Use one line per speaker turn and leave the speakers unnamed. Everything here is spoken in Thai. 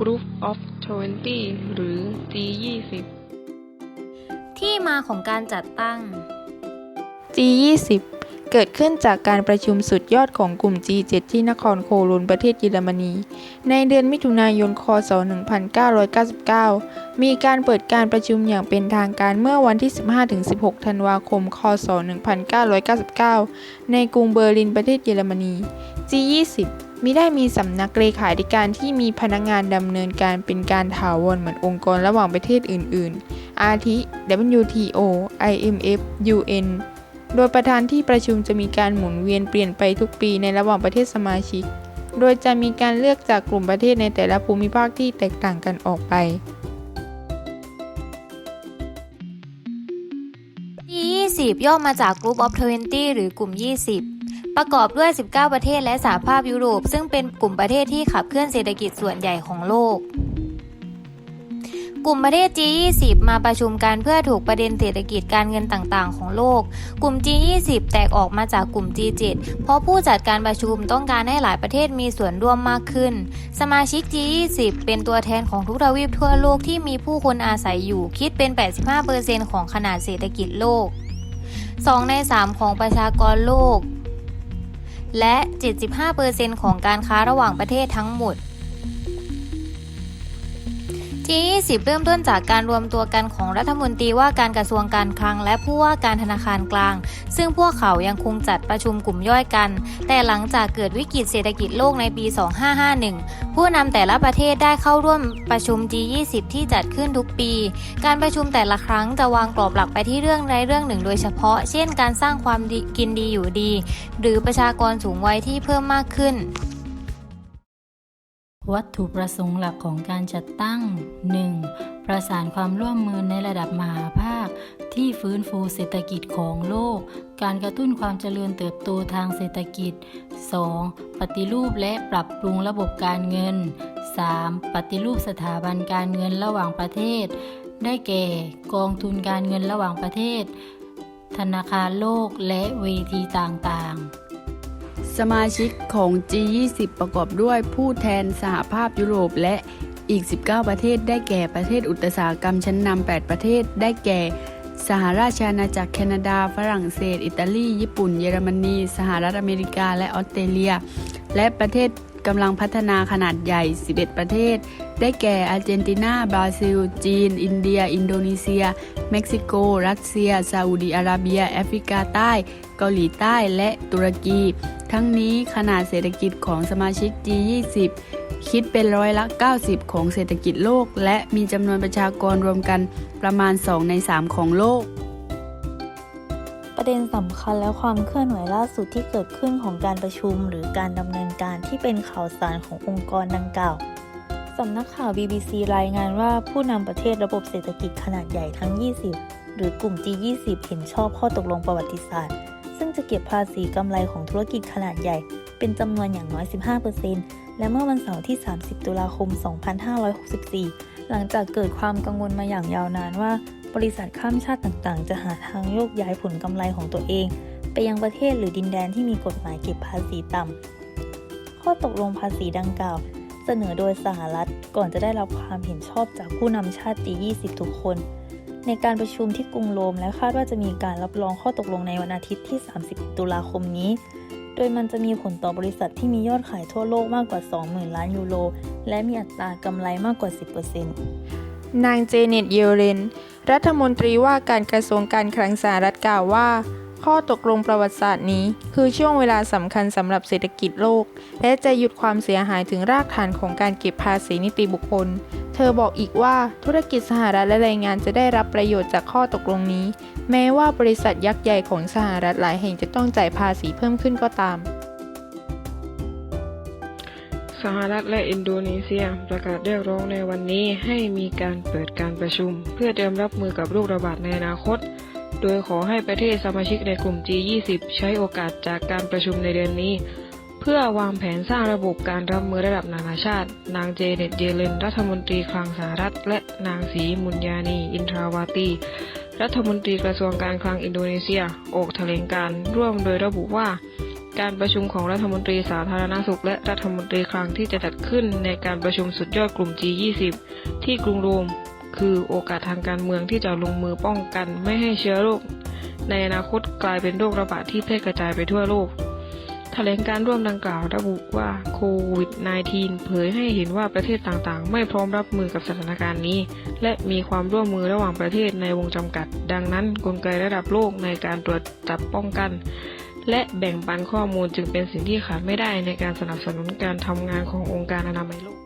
Group of 20 หรือ G20
ที่มาของการจัดตั้ง
G20 เกิดขึ้นจากการประชุมสุดยอดของกลุ่ม G7 ที่นครโคโลนประเทศเยอรมนี ในเดือนมิถุนายน คศ 1999 มีการเปิดการประชุมอย่างเป็นทางการเมื่อวันที่ 15-16 ธันวาคม คศ 1999 ในกรุงเบอร์ลินประเทศเยอรมนี G20 มิได้มีสำนักเลขาธิการที่มีพนักงานดำเนินการเป็นการถาวรเหมือนองค์กรระหว่างประเทศอื่น ๆ อาทิ WTO IMF UN โดยประธานที่ประชุมจะมีการหมุนเวียนเปลี่ยนไปทุกปีในระหว่างประเทศสมาชิก โดยจะมีการเลือกจากกลุ่มประเทศในแต่ละภูมิภาคที่แตกต่างกันออกไป
G20 ย่อมาจาก Group of 20 หรือกลุ่ม 20 ประกอบด้วย 19 ประเทศและสหภาพยุโรป ซึ่งเป็นกลุ่มประเทศที่ขับเคลื่อนเศรษฐกิจส่วนใหญ่ของโลก กลุ่มประเทศ G20 มาประชุมกันเพื่อถูกประเด็นเศรษฐกิจการเงินต่างๆ ของโลก กลุ่ม G20 แตกออกมาจากกลุ่ม G7 เพราะผู้จัดการประชุมต้องการให้หลายประเทศมีส่วนร่วมมากขึ้น สมาชิก G20 เป็นตัวแทนของทุกทวีปทั่วโลกที่มีผู้คนอาศัยอยู่ คิดเป็น 85%ของขนาดเศรษฐกิจโลก 2 ใน 3 ของประชากรโลก และ 75%ของการค้าระหว่างประเทศทั้งหมด G20 เริ่มต้นจากการรวมตัวกันของรัฐมนตรีว่าการกระทรวงการคลัง และผู้ว่าการธนาคารกลาง ซึ่งพวกเขายังคงจัดประชุมกลุ่มย่อยกัน แต่หลังจากเกิดวิกฤตเศรษฐกิจโลกในปี 2551 ผู้นำแต่ละประเทศได้เข้าร่วมประชุม G20 ที่จัดขึ้นทุกปี การประชุมแต่ละครั้งจะวางกรอบหลักไปที่เรื่องใดเรื่องหนึ่งโดยเฉพาะ เช่น การสร้างความกินดีอยู่ดี หรือประชากรสูงวัยที่เพิ่มมากขึ้น
วัตถุประสงค์หลักของการจัดตั้ง 1. ประสานความร่วมมือในระดับมหาภาค ที่ฟื้นฟูเศรษฐกิจของโลก การกระตุ้นความเจริญเติบโตทางเศรษฐกิจ 2. ปฏิรูปและปรับปรุงระบบการเงิน 3. ปฏิรูปสถาบันการเงินระหว่างประเทศ ได้แก่ กองทุนการเงินระหว่างประเทศ ธนาคารโลกและเวทีต่างๆ
สมาชิกของ G20 ประกอบด้วยผู้แทนสหภาพยุโรปและอีก 19 ประเทศได้แก่ประเทศอุตสาหกรรมชั้นนำ8 ประเทศได้แก่ สหราชอาณาจักรแคนาดา ฝรั่งเศส อิตาลี ญี่ปุ่น เยอรมนี สหรัฐอเมริกา และออสเตรเลีย และประเทศ กำลังพัฒนาขนาดใหญ่ 11 ประเทศ ได้แก่อาร์เจนตินา บราซิล จีน อินเดีย อินโดนีเซีย เม็กซิโก รัสเซีย ซาอุดิอาระเบีย แอฟริกาใต้ เกาหลีใต้ และตุรกี ทั้งนี้ขนาดเศรษฐกิจของสมาชิก G20 คิดเป็นร้อยละ 90 ของเศรษฐกิจโลก และมีจำนวนประชากรรวมกันประมาณ 2 ใน 3 ของโลก
ประเด็นสำคัญและความเคลื่อนไหวล่าสุดที่เกิดขึ้นของการประชุม หรือการดำเนินการที่เป็นข่าวสารขององค์กรดังกล่าวสำนักข่าว BBC รายงานว่าผู้นำประเทศระบบเศรษฐกิจขนาดใหญ่ทั้ง 20 หรือกลุ่ม G20 เห็นชอบข้อตกลงประวัติศาสตร์ ซึ่งจะเก็บภาษีกำไรของธุรกิจขนาดใหญ่ เป็นจำนวนอย่างน้อย 15%และเมื่อวันเสาร์ที่ 30 ตุลาคม 2564 หลังจากเกิดความกังวลมาอย่างยาวนานว่า บริษัทข้ามชาติต่างๆ จะหาทางโยกย้ายผลกำไรของตัวเอง ไปยังประเทศหรือดินแดนที่มีกฎหมายเก็บภาษีต่ำ ข้อตกลงภาษีดังกล่าว เสนอโดยสหรัฐก่อนจะได้รับความเห็นชอบจากผู้นำชาติ G20 ทุกคน ในการประชุมที่กรุงโรมและคาดว่าจะมีการรับรองข้อตกลงในวันอาทิตย์ที่ 30 ตุลาคมนี้ โดยมันจะมีผลต่อบริษัทที่มียอดขายทั่วโลกมากกว่า 20,000 ล้านยูโร และมีอัตรากำไรมากกว่า 10%
นางเจเน็ตเยเลน รัฐมนตรีว่าการกระทรวงการคลังสหรัฐกล่าวว่า ข้อตกลงประวัติศาสตร์นี้ คือช่วงเวลาสำคัญสำหรับเศรษฐกิจโลก และจะหยุดความเสียหายถึงรากฐานของการเก็บภาษีนิติบุคคล เธอบอกอีกว่าธุรกิจสหรัฐและแรงงานจะได้รับประโยชน์จากข้อตกลงนี้ แม้ว่าบริษัทยักษ์ใหญ่ของสหรัฐหลายแห่งจะต้องจ่ายภาษีเพิ่มขึ้นก็ตาม
สหรัฐและอินโดนีเซียประกาศเรียกร้องในวันนี้ให้มีการเปิดการประชุม เพื่อเตรียมรับมือกับโรคระบาดในอนาคต โดยขอให้ประเทศสมาชิกในกลุ่ม G20 ใช้โอกาสจากการประชุมในเดือนนี้ เพื่อวางแผนสร้างระบบการรับมือระดับนานาชาติ นางเจเน็ตเยเลนรัฐมนตรีคลังสหรัฐ และนางสีมุนยานีอินทราวาตีรัฐมนตรีกระทรวงการคลังอินโดนีเซีย ออกแถลงการร่วมโดยระบุว่า การประชุมของรัฐมนตรีสาธารณสุข และรัฐมนตรีคลังที่จะจัดขึ้นในการประชุมสุดยอดกลุ่ม G20 ที่กรุงโรม คือโอกาสทางการเมืองที่จะลงมือป้องกันไม่ให้เชื้อโรค ในอนาคตกลายเป็นโรคระบาดที่แพร่กระจายไปทั่วโลกแถลงการร่วมดังกล่าวระบุว่าโควิด -19 เผยให้เห็นว่าประเทศต่างๆ ไม่พร้อมรับมือกับสถานการณ์นี้ และมีความร่วมมือระหว่างประเทศในวงจำกัด ดังนั้น กลไกระดับโลกในการตรวจจับป้องกัน และแบ่งปันข้อมูลจึงเป็นสิ่งที่ขาดไม่ได้ในการสนับสนุนการทำงานขององค์การอนามัยโลก